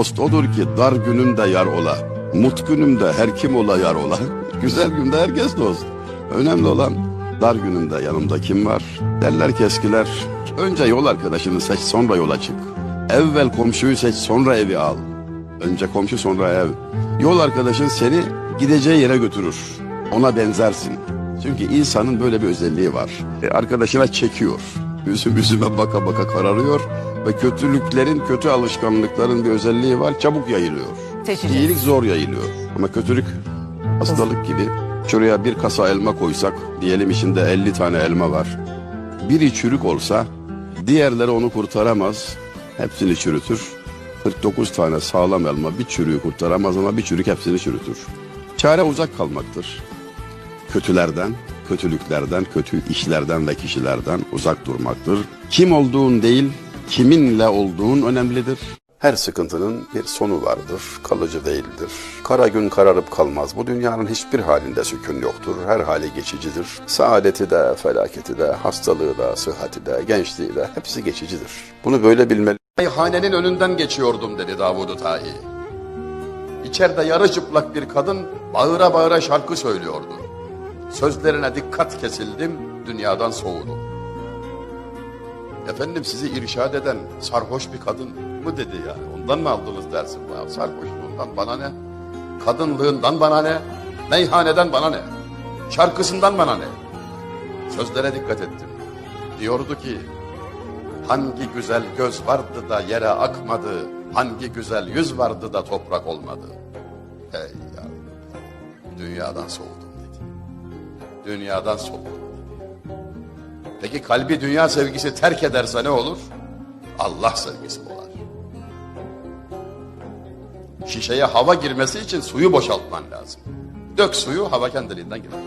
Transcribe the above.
dost odur ki dar gününde yar ola. Mut günümde her kim ola yar ola. Güzel günde herkes dost. Önemli olan dar gününde yanımda kim var? Derler ki eskiler önce yol arkadaşını seç sonra yola çık. Evvel komşuyu seç sonra evi al. Önce komşu sonra ev. Yol arkadaşın seni gideceği yere götürür. Ona benzersin. Çünkü insanın böyle bir özelliği var. E, arkadaşına çekiyor. Üzüm üzüme baka baka kararıyor. Ve kötülüklerin, kötü alışkanlıkların bir özelliği var. Çabuk yayılıyor. Seçeceğiz. İyilik zor yayılıyor. Ama kötülük hastalık gibi. Şuraya bir kasa elma koysak, diyelim içinde 50 tane elma var. Biri çürük olsa, diğerleri onu kurtaramaz. Hepsini çürütür. 49 tane sağlam elma bir çürüğü kurtaramaz ama bir çürük hepsini çürütür. Çare uzak kalmaktır. Kötülerden, kötülüklerden, kötü işlerden ve kişilerden uzak durmaktır. Kim olduğun değil, kiminle olduğun önemlidir. Her sıkıntının bir sonu vardır, kalıcı değildir. Kara gün kararıp kalmaz. Bu dünyanın hiçbir halinde sükun yoktur. Her hali geçicidir. Saadeti de, felaketi de, hastalığı da, sıhhati de, gençliği de hepsi geçicidir. Bunu böyle bilmeli. Meyhanenin önünden geçiyordum dedi Davud-u. İçeride yarı çıplak bir kadın bağıra bağıra şarkı söylüyordu. Sözlerine dikkat kesildim, dünyadan soğudum. Efendim sizi irşad eden sarhoş bir kadın mı dedi yani. Ondan mı aldınız dersin? Ya sarhoşluğundan bana ne? Kadınlığından bana ne? Meyhaneden bana ne? Şarkısından bana ne? Sözlere dikkat ettim. Diyordu ki, hangi güzel göz vardı da yere akmadı, hangi güzel yüz vardı da toprak olmadı. Hey yavrum, dünyadan soğudum dedi. Dünyadan dedi. Peki kalbi dünya sevgisi terk ederse ne olur? Allah sevgisi boğar. Şişeye hava girmesi için suyu boşaltman lazım. Dök suyu hava kendiliğinden girer.